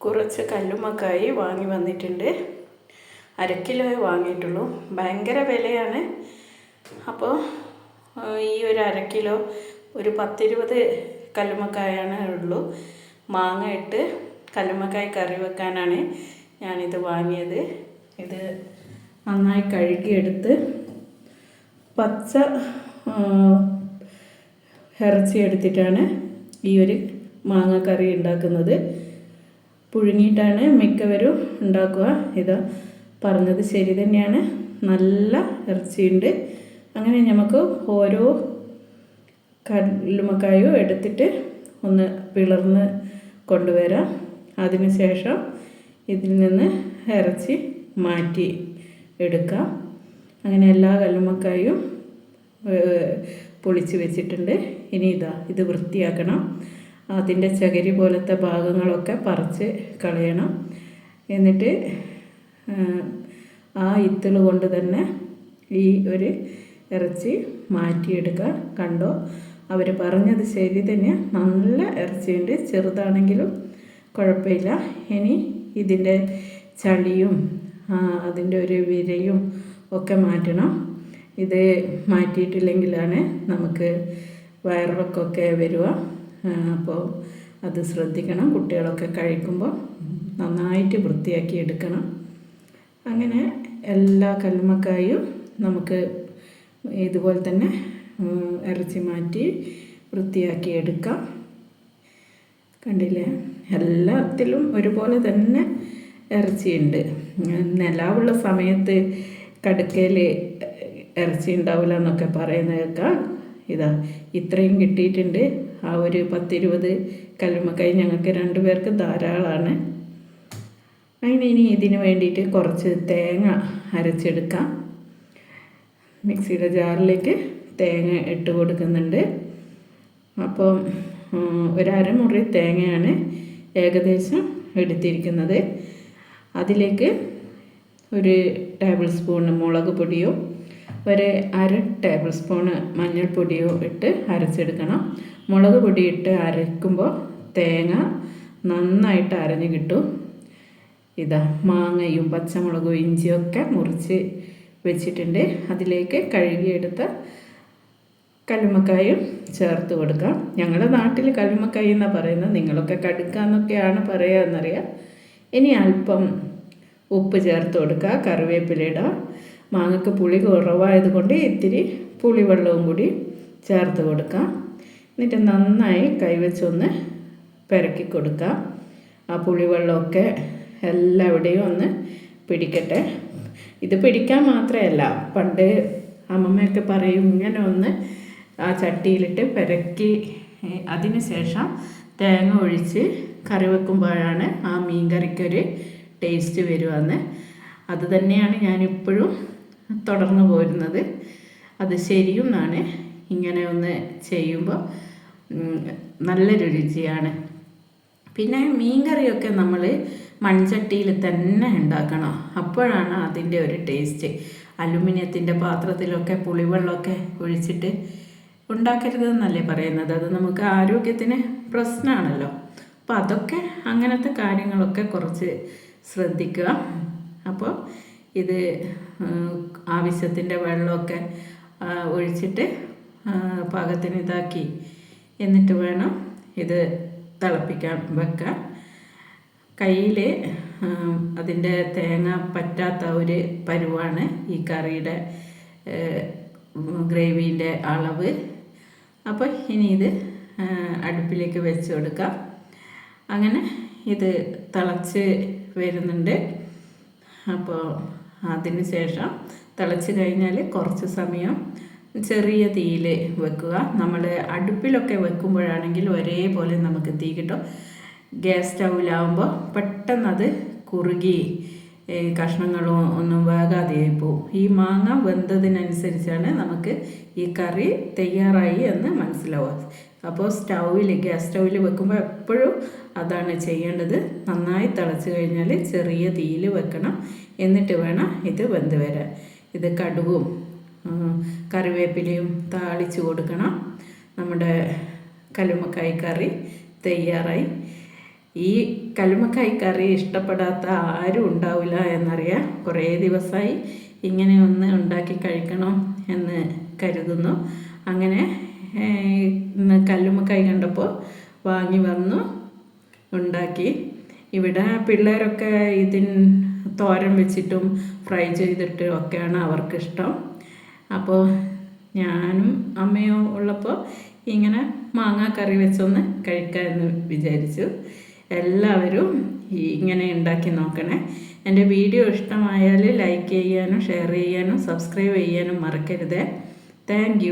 കുറച്ച് കല്ലുമ്മക്കായി വാങ്ങി വന്നിട്ടുണ്ട്. അര കിലോ വാങ്ങിയിട്ടുള്ളൂ. ഭയങ്കര വിലയാണ്. അപ്പോൾ ഈ ഒരു അര കിലോ ഒരു പത്തിരുപത് കല്ലുമ്മക്കായാണ് ഉള്ളൂ. മാങ്ങ ഇട്ട് കല്ലുമ്മക്കായ കറി വെക്കാനാണ് ഞാനിത് വാങ്ങിയത്. ഇത് നന്നായി കഴുകിയെടുത്ത് പച്ച ഇറച്ചി എടുത്തിട്ടാണ് ഈ ഒരു മാങ്ങ കറി ഉണ്ടാക്കുന്നത്. പുഴുങ്ങിയിട്ടാണ് മിക്കവരും ഉണ്ടാക്കുക. ഇത് പറഞ്ഞത് ശരി തന്നെയാണ്. നല്ല ഇറച്ചിയുണ്ട്. അങ്ങനെ നമുക്ക് ഓരോ കല്ലുമക്കായും എടുത്തിട്ട് ഒന്ന് പിളർന്ന് കൊണ്ടുവരാം. അതിനുശേഷം ഇതിൽ നിന്ന് ഇറച്ചി മാറ്റി എടുക്കാം. അങ്ങനെ എല്ലാ കല്ലുമക്കായും പൊളിച്ച് വെച്ചിട്ടുണ്ട്. ഇനി ഇതാ ഇത് വൃത്തിയാക്കണം. അതിന്റെ ചകിരി പോലത്തെ ഭാഗങ്ങളൊക്കെ പറിച്ച് കളയണം. എന്നിട്ട് ആ ഇത്തിൾ കൊണ്ട് തന്നെ ഈ ഒരു ഇറച്ചി മാറ്റിയെടുക്കുക. കണ്ടോ? അവർ പറഞ്ഞത് ശരി തന്നെ. നല്ല ഇറച്ചിയുണ്ട്. ചെറുതാണെങ്കിലും കുഴപ്പമില്ല. ഇനി ഇതിന്റെ ചളിയും അതിന്റെ ഒരു വിരയും ഒക്കെ മാറ്റണം. ഇത് മാറ്റിയിട്ടില്ലെങ്കിലാണ് നമുക്ക് വയറിളക്കമൊക്കെ വരിക. അപ്പോൾ അത് ശ്രദ്ധിക്കണം. കുട്ടികളൊക്കെ കഴിക്കുമ്പോൾ നന്നായിട്ട് വൃത്തിയാക്കി എടുക്കണം. അങ്ങനെ എല്ലാ കല്ലുമക്കായും നമുക്ക് ഇതുപോലെ തന്നെ ഇറച്ചി മാറ്റി വൃത്തിയാക്കി എടുക്കാം. കണ്ടില്ലേ? എല്ലാത്തിലും ഒരുപോലെ തന്നെ ഇറച്ചിയുണ്ട്. നിലാവുള്ള സമയത്ത് കടുക്കയിൽ ഇറച്ചി ഉണ്ടാവില്ല എന്നൊക്കെ പറയുന്നത് കേൾക്കാം ഇതാ ഇത്രയും കിട്ടിയിട്ടുണ്ട്. ആ ഒരു പത്തിരുപത് കല്ലുമ്മക്കായി ഞങ്ങൾക്ക് രണ്ടു പേർക്ക് ധാരാളമാണ് അങ്ങനെ ഇനി ഇതിന് വേണ്ടിയിട്ട് കുറച്ച് തേങ്ങ അരച്ചെടുക്കാം. മിക്സിയുടെ ജാറിലേക്ക് തേങ്ങ ഇട്ട് കൊടുക്കുന്നുണ്ട്. അപ്പോൾ ഒരമുറി തേങ്ങയാണ് ഏകദേശം എടുത്തിരിക്കുന്നത്. അതിലേക്ക് ഒരു ടേബിൾ സ്പൂൺ മുളക് പൊടിയോ ഒരു അര ടേബിൾ സ്പൂണ് മഞ്ഞൾപ്പൊടിയോ ഇട്ട് അരച്ചെടുക്കണം. മുളക് പൊടി ഇട്ട് അരയ്ക്കുമ്പോൾ തേങ്ങ നന്നായിട്ട് അരഞ്ഞു കിട്ടും. ഇതാ മാങ്ങയും പച്ചമുളകും ഇഞ്ചിയൊക്കെ മുറിച്ച് വെച്ചിട്ടുണ്ട്. അതിലേക്ക് കഴുകിയെടുത്ത കല്ലുമ്മക്കായും ചേർത്ത് കൊടുക്കാം. ഞങ്ങളുടെ നാട്ടിൽ കല്ലുമ്മക്കായി എന്നാണ് പറയുന്നത്? നിങ്ങളൊക്കെ കടുക്കാന്നൊക്കെയാണ് പറയുക എന്നറിയാം. ഇനി അല്പം ഉപ്പ് ചേർത്ത് കൊടുക്കുക. കറിവേപ്പില മാങ്ങക്ക് പുളി കുറവായതുകൊണ്ട് ഇത്തിരി പുളിവെള്ളവും കൂടി ചേർത്ത് കൊടുക്കാം. എന്നിട്ട് നന്നായി കൈവച്ചൊന്ന് പെരക്കി കൊടുക്കാം. ആ പുളിവെള്ളമൊക്കെ എല്ലാവിടെയും ഒന്ന് പിടിക്കട്ടെ. ഇത് പിടിക്കാൻ മാത്രമല്ല പണ്ട് അമ്മമ്മയൊക്കെ പറയും ഇങ്ങനെ ഒന്ന് ആ ചട്ടിയിലിട്ട് പെരക്കി അതിന് ശേഷം തേങ്ങ ഒഴിച്ച് കറി വെക്കുമ്പോഴാണ് ആ മീൻ കറിക്കൊരു ടേസ്റ്റ് വരുമെന്ന് അതുതന്നെയാണ് ഞാനിപ്പോഴും തുടർന്നു പോരുന്നത്. അത് ശരിയുമാണ് ഇങ്ങനെ ഒന്ന് ചെയ്യുമ്പോൾ നല്ലൊരു രുചിയാണ്. പിന്നെ മീൻ കറിയൊക്കെ നമ്മൾ മൺചട്ടിയിൽ തന്നെ ഉണ്ടാക്കണം. അപ്പോഴാണ് അതിന്റെ ഒരു ടേസ്റ്റ്. അലുമിനിയത്തിന്റെ പാത്രത്തിലൊക്കെ പുളിവെള്ളമൊക്കെ ഒഴിച്ചിട്ട് ഉണ്ടാക്കരുതെന്നല്ലേ പറയുന്നത്. അത് നമുക്ക് ആരോഗ്യത്തിന് പ്രശ്നമാണല്ലോ. അപ്പോൾ അതൊക്കെ അങ്ങനത്തെ കാര്യങ്ങളൊക്കെ കുറച്ച് ശ്രദ്ധിക്കുക. അപ്പോൾ ഇത് ആവശ്യത്തിന്റെ വെള്ളമൊക്കെ ഒഴിച്ചിട്ട് പാകത്തിന് ഇതാക്കി. എന്നിട്ട് വേണം ഇത് തിളപ്പിക്കാൻ വെക്കാൻ. കയ്യിൽ അതിന്റെ തേങ്ങ പറ്റാത്ത ഒരു പരുവാണ് ഈ കറിയുടെ ഗ്രേവീന്റെ അളവ്. അപ്പോൾ ഇനി ഇത് അടുപ്പിലേക്ക് വെച്ച് കൊടുക്കാം. അങ്ങനെ ഇത് തിളച്ച് വരുന്നുണ്ട്. അപ്പോൾ അതിന് ശേഷം തിളച്ച് കഴിഞ്ഞാൽ കുറച്ച് സമയം ചെറിയ തീയിൽ വെക്കുക. നമ്മൾ അടുപ്പിലൊക്കെ വെക്കുമ്പോഴാണെങ്കിൽ ഒരേപോലെ നമുക്ക് തീ കിട്ടും. ഗ്യാസ് സ്റ്റൗവിലാവുമ്പോൾ പെട്ടെന്നത് കുറുകി കഷ്ണങ്ങളും ഒന്നും വേകാതെയായി പോവും ഈ മാങ്ങ വെന്തതിനനുസരിച്ചാണ് നമുക്ക് ഈ കറി തയ്യാറായി എന്ന് മനസ്സിലാവുക. അപ്പോൾ സ്റ്റൗവിൽ ഗ്യാസ് സ്റ്റൗവിൽ വെക്കുമ്പോൾ എപ്പോഴും അതാണ് ചെയ്യേണ്ടത്. നന്നായി തിളച്ച് കഴിഞ്ഞാൽ ചെറിയ തീയിൽ വെക്കണം. എന്നിട്ട് വേണം ഇത് വെന്ത് വരാൻ. ഇത് കടുവും കറിവേപ്പിലയും താളിച്ച് കൊടുക്കണം. നമ്മുടെ കല്ലുമ്മക്കായി കറി തയ്യാറായി. ഈ കലുമക്കായ് കറി ഇഷ്ടപ്പെടാത്ത ആരും ഉണ്ടാവില്ല എന്നറിയാം കുറേ ദിവസമായി ഇങ്ങനെ ഒന്ന് ഉണ്ടാക്കി കഴിക്കണം എന്ന് കരുതുന്നു. അങ്ങനെ ഇന്ന് കല്ലുമക്കായ് കണ്ടപ്പോൾ വാങ്ങി വന്നു ഉണ്ടാക്കി. ഇവിടെ പിള്ളേരൊക്കെ ഇതിൻ തോരൻ വെച്ചിട്ടും ഫ്രൈ ചെയ്തിട്ടും ഒക്കെയാണ് അവർക്കിഷ്ടം. അപ്പോൾ ഞാനും അമ്മയോ ഉള്ളപ്പോൾ ഇങ്ങനെ മാങ്ങാക്കറി കറി വെച്ചൊന്ന് കഴിക്കാമെന്ന് വിചാരിച്ചു. എല്ലാവരും ഇങ്ങനെ ഉണ്ടാക്കി നോക്കണേ. എന്റെ വീഡിയോ ഇഷ്ടമായാൽ ലൈക്ക് ചെയ്യാനും ഷെയർ ചെയ്യാനും സബ്സ്ക്രൈബ് ചെയ്യാനും മറക്കരുത്. താങ്ക്